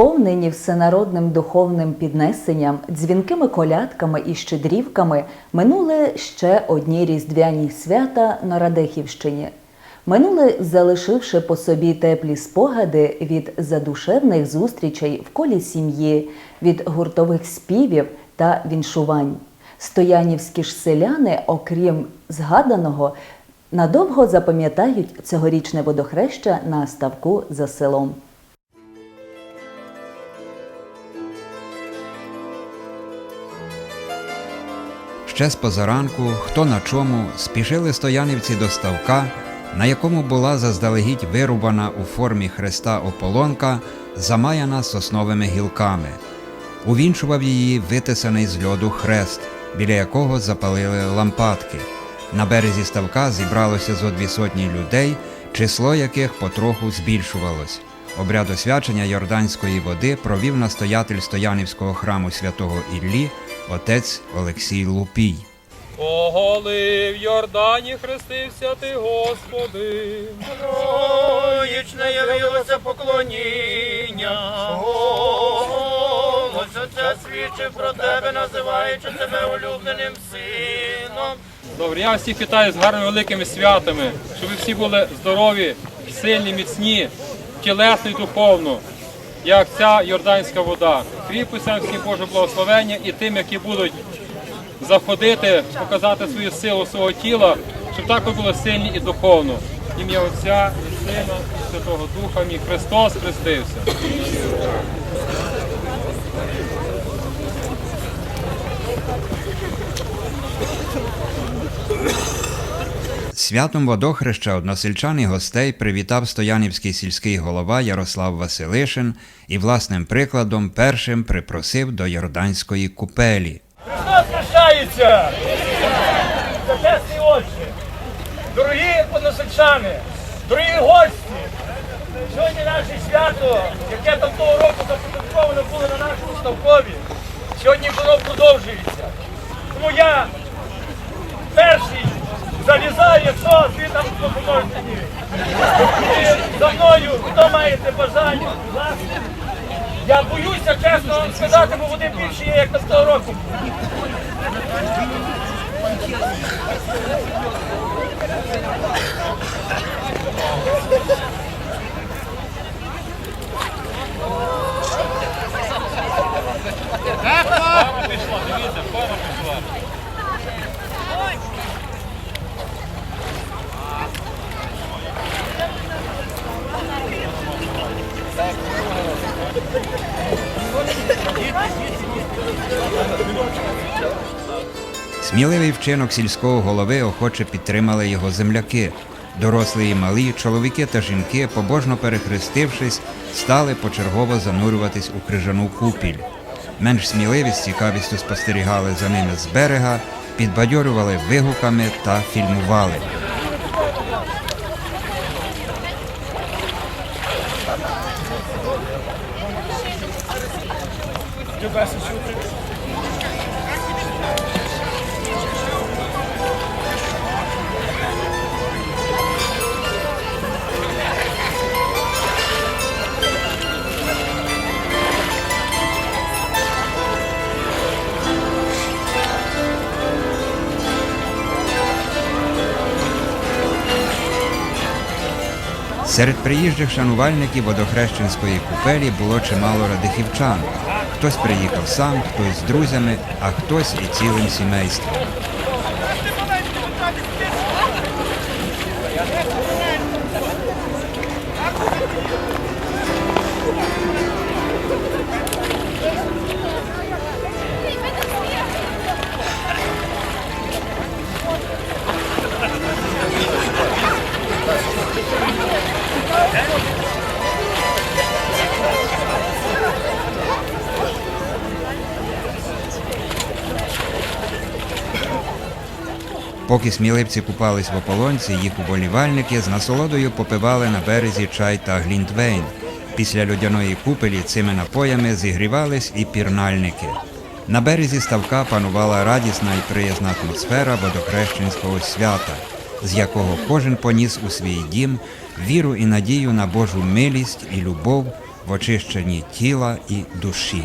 Сповнені всенародним духовним піднесенням, дзвінкими колядками і щедрівками минули ще одні різдвяні свята на Радехівщині. Минули, залишивши по собі теплі спогади від задушевних зустрічей в колі сім'ї, від гуртових співів та віншувань. Стоянівські ж селяни, окрім згаданого, надовго запам'ятають цьогорічне водохреща на ставку за селом. Ще з позаранку, хто на чому, спішили стоянівці до ставка, на якому була заздалегідь вирубана у формі хреста ополонка, замаяна сосновими гілками. Увінчував її витисаний з льоду хрест, біля якого запалили лампадки. На березі ставка зібралося зо дві сотні людей, число яких потроху збільшувалось. Обряд освячення Йорданської води провів настоятель Стоянівського храму святого Іллі, отець Олексій Лупій. Оголи в Йордані хрестився ти, Господи. Троїчне явилося поклоніння. Голос Отця свідчив про тебе, називаючи тебе улюбленим сином. Добре, я всіх вітаю з гарними великими святами, щоб ви всі були здорові, сильні, міцні, тілесно і духовно, як ця йорданська вода. Кріпуйся всім Боже благословення і тим, які будуть заходити, показати свою силу свого тіла, щоб також були сильні і духовно. Ім'я Отця і Сина, і Святого Духа, мій Христос хрестився. Святом водохреща односельчан і гостей привітав стоянівський сільський голова Ярослав Василишин і власним прикладом першим припросив до Йорданської купелі. Христос хрещається! Чесні очі! Дорогі односельчани, дорогі гості! Сьогодні наше свято, яке там того року започатковано було на нашому ставкові, сьогодні воно продовжується. Тому я перший залізаю, що ти там мені. І За мною, хто маєте бажання. Я боюся, чесно вам сказати, бо води більше є, як на того року. Сміливий вчинок сільського голови охоче підтримали його земляки. Дорослі і малі, чоловіки та жінки, побожно перехрестившись, стали почергово занурюватись у крижану купіль. Менш сміливі з цікавістю спостерігали за ними з берега, підбадьорювали вигуками та фільмували. Серед приїжджих шанувальників водохрещенської купелі було чимало радихівчан. Хтось приїхав сам, хтось з друзями, а хтось і цілим сімейством. Поки сміливці купались в ополонці, їх уболівальники з насолодою попивали на березі чай та глінтвейн. Після людяної купелі цими напоями зігрівались і пірнальники. На березі ставка панувала радісна і приязна атмосфера водохрещенського свята, з якого кожен поніс у свій дім віру і надію на Божу милість і любов в очищенні тіла і душі.